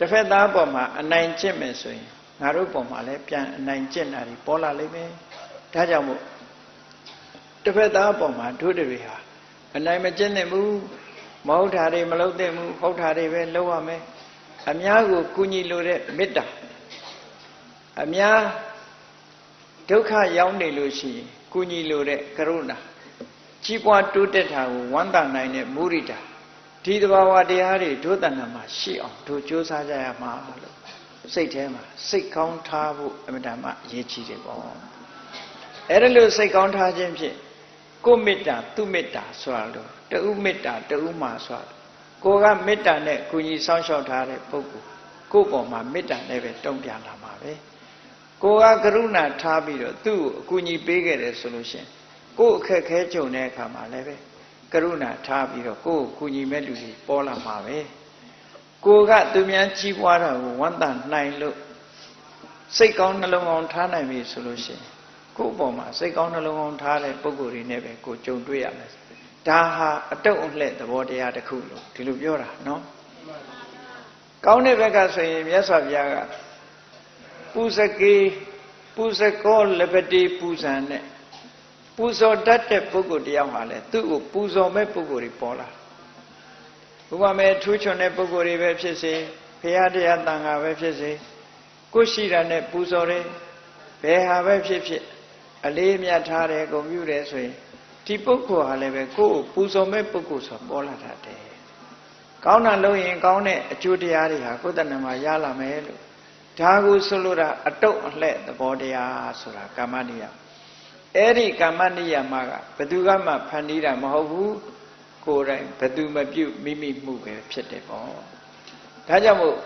တစ်ဖက်သားပေါ်မှာအနိုင်ကျင့်မယ်ဆိုရင်ငါတို့ပေါ်မှာလည်းပြန်အနိုင်ကျင့်တာတွေပေါ်လာလိမ့်မယ်ဒါကြောင့်မို့တစ်ဖက်သားပေါ်မှာတို့တွေဟာအနိုင်မကျင့်သင့်ဘူးမဟုတ်တာတွေမလုပ်သင့်ဘူးဟုတ်တာတွေပဲလုပ်ရမယ်အများကိုကူညီလိုတဲ့မေတ္တာအများဒုက္ခရောက်နေလို့ရှိရင်ကူညီလိုတဲ့ကရုဏာကြီးပွားတိုးတက်တာကိုဝမ်းသာနိုင်တဲ့မုရိဒာ ဒီတဘာဝတရားတွေဒုသဏ္ဍာန်မှာရှိအောင်တို့ကြိုးစားကြရမှာလို့စိတ်ထဲမှာစိတ်ကောင်းထားဖို့အမြဲတမ်းအရေးကြီးတယ်ပေါ့အဲ့ဒါလို့စိတ်ကောင်းထားခြင်းဖြင့်ကိုမေတ္တာသူမေတ္တာဆိုတာလို့တူမေတ္တာတူမှာဆိုတာကိုကမေတ္တာနဲ့ကုညီဆောင်ရှောက်ထားတဲ့ပုဂ္ဂိုလ်ကိုယ့်ပေါ်မှာမေတ္တာနဲ့ပဲတုံ့ပြန်လာမှာပဲကိုကကရုဏာထားပြီးတော့သူ့ကိုအကူအညီပေးခဲ့တယ်ဆိုလို့ရှိရင်ကိုယ့်အခက်ခဲကြုံတဲ့အခါမှာလည်းပဲ ကရုဏာထားပြီးတော့ကိုယ့်ကိုကူညီမဲ့လူတွေပေါ်လာမှာပဲကိုကသူများကြီးပွားတာကိုဝမ်းသာနိုင်လို့စိတ်ကောင်းနှလုံးကောင်းထားနိုင်ပြီဆိုလို့ရှိရင်ကိုယ့်အပေါ်မှာစိတ်ကောင်းနှလုံးကောင်းထားတဲ့ပုံကိုယ်တွေနဲ့ပဲကိုကြုံတွေ့ရမယ်ဒါဟာအတုတ်အလှဲ့သဘောတရားတစ်ခုလို့ဒီလိုပြောတာနော်ကောင်းတဲ့ဘက်ကဆိုရင်မြတ်စွာဘုရားကပူစကေပူစကောလပတိပူဇံနဲ့ပူ ဇော်တတ်တဲ့ပုဂ္ဂိုလ်တယောက်ဟာလေသူ့ကိုပူဇော်မဲ့ပုဂ္ဂိုလ်တွေပေါ်လာဥပမာထူးချွန်တဲ့ပုဂ္ဂိုလ်တွေပဲဖြစ်စေဖရာတရားတန်ခါပဲဖြစ်စေကိုရှိတာနဲ့ပူဇော်တယ်ဘယ်ဟာပဲဖြစ်ဖြစ်အလေးအမြတ်ထားတယ်ဂုဏ်ပြုတယ်ဆိုရင်ဒီပုဂ္ဂိုလ်ဟာလည်းပဲကိုယ့်ကိုပူဇော်မဲ့ပုဂ္ဂိုလ်ဆိုပေါ်လာတတ်တယ်ကောင်းတာလုပ်ရင်ကောင်းတဲ့အကျိုးတရားတွေဟာကိုယ်တဏ္ဍမှာရလာမယ်လို့ဒါကိုဆိုလိုတာအတုတ်အလှဲ့သဘောတရားဆိုတာကာမနိယ အဲ့ဒီကာမနိယမကဘယ်သူကမှဖန်တီးတာမဟုတ်ဘူးကိုယ်တိုင်ဘယ်သူမပြုတ်မိမိမှုပဲဖြစ်တယ်ပေါ့ဒါကြောင့်မို့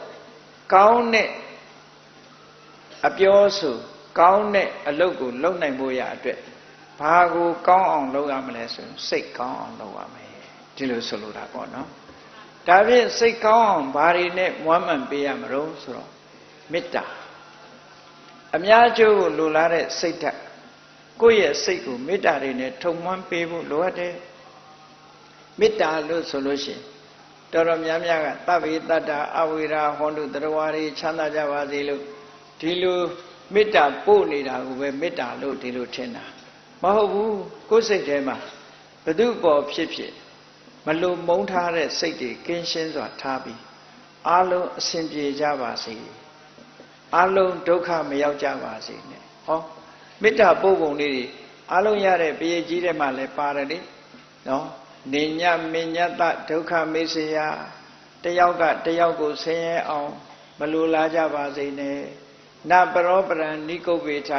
ကောင်းတဲ့အပြောဆိုကောင်းတဲ့အလုပ်ကိုလုပ်နိုင်ဖို့ရအတွက်ဘာကိုကောင်းအောင်လုပ်ရမလဲဆိုရင်စိတ်ကောင်းအောင်လုပ်ရမယ်ဒီလိုဆိုလိုတာပေါ့နော်ဒါဖြင့်စိတ်ကောင်းအောင်ဘာတွေနဲ့မွမ်းမံပေးရမလို့ဆိုတော့မေတ္တာအများကျိုးကိုလိုလားတဲ့စိတ်ဓာတ် ကိုယ့်ရဲ့စိတ်ကိုမေတ္တာတွေနဲ့ထုံမွမ်းပေးဖို့လိုအပ်တယ်မေတ္တာလို့ဆိုလို့ရှိရင်တော်တော်များများကသဗ္ဗေတ္တာအဝိရာဟောတုတရဝါတွေချမ်းသာကြပါစေလို့ဒီလိုမေတ္တာပို့နေတာကိုပဲမေတ္တာလို့ဒီလိုထင်တာမဟုတ်ဘူးကိုယ်စိတ်ထဲမှာဘု து ပေါ်ဖြစ်ဖြစ်မလုံမုန်းထားတဲ့စိတ်တွေကင်းရှင်းစွာထားပြီးအလုံးအစဉ်ပြေကြပါစေအလုံးဒုက္ခမရောက်ကြပါစေနဲ့ဟော မေတ္တာပို့ပုံလေးတွေအလုံးရတဲ့ပရိကြီးထဲမှာလည်းပါတယ်လေနော်နေညမညတဒုက္ခမေစရာတယောက်ကတယောက်ကိုဆင်းရဲအောင်မလိုလားကြပါစေနဲ့နပရောပရံနိကုပ္ပေထ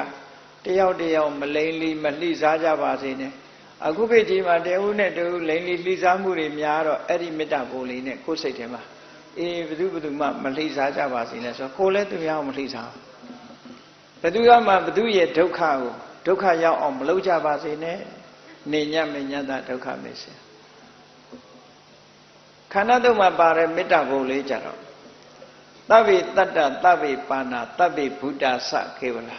တယောက်တယောက်မလိမ့်လီမလှိစားကြပါစေနဲ့အခုခေတ်ကြီးမှာတဦးနဲ့တဦးလိမ့်လီလှိစားမှုတွေများတော့အဲ့ဒီမေတ္တာပို့လေးနဲ့ကိုယ်စိတ်ထဲမှာအေးဘယ်သူဘယ်သူမှမလှိစားကြပါစေနဲ့ဆိုကိုယ်လည်းသူများကိုမလှိစားဘ ယ်သူကမှဘယ်သူရဲ့ဒုက္ခကိုဒုက္ခရောက်အောင်မလုပ်ကြပါစေနဲ့နေညမညတဒုက္ခမေစေခန္ဓာတုံမှာပါတဲ့မေတ္တာဘုံလေးကြတော့သဗ္ဗေတတ္တသဗ္ဗေပါဏသဗ္ဗေဘုဒ္ဓဆခေဝလာ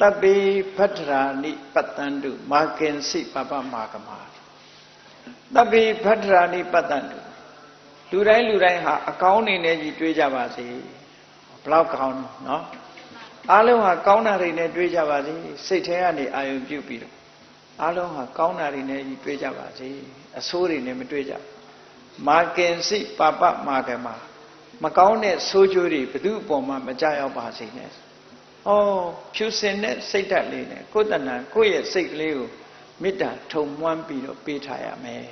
တပ္ပိဖတ္ထရာနိပတ္တန္တုမာကင်စိပပမာကမာတပ္ပိဖတ္ထရာနိပတ္တန္တုလူတိုင်းလူတိုင်းဟာအကောင်းနေနဲ့ကြီးတွေးကြပါစေဘလောက်ကောင်းနော် အားလုံးဟာကောင်းတာတွေနဲ့တွေးကြပါစေစိတ်ထဲကနေအာရုံပြုပြီးတော့အားလုံးဟာကောင်းတာတွေနဲ့ကြီးတွေးကြပါစေအဆိုးတွေနဲ့မတွေးကြမာကင်စိပပမာကမာမကောင်းတဲ့ဆိုးကျိုးတွေဘု து အပေါ်မှာမကြရောက်ပါစေနဲ့ဩဖြူစင်တဲ့စိတ်ဓာတ်လေးနဲ့ကိုယ်တဏ္ဍကိုယ့်ရဲ့စိတ်ကလေးကိုမေတ္တာထုံမွမ်းပြီးတော့ပေးထားရမယ်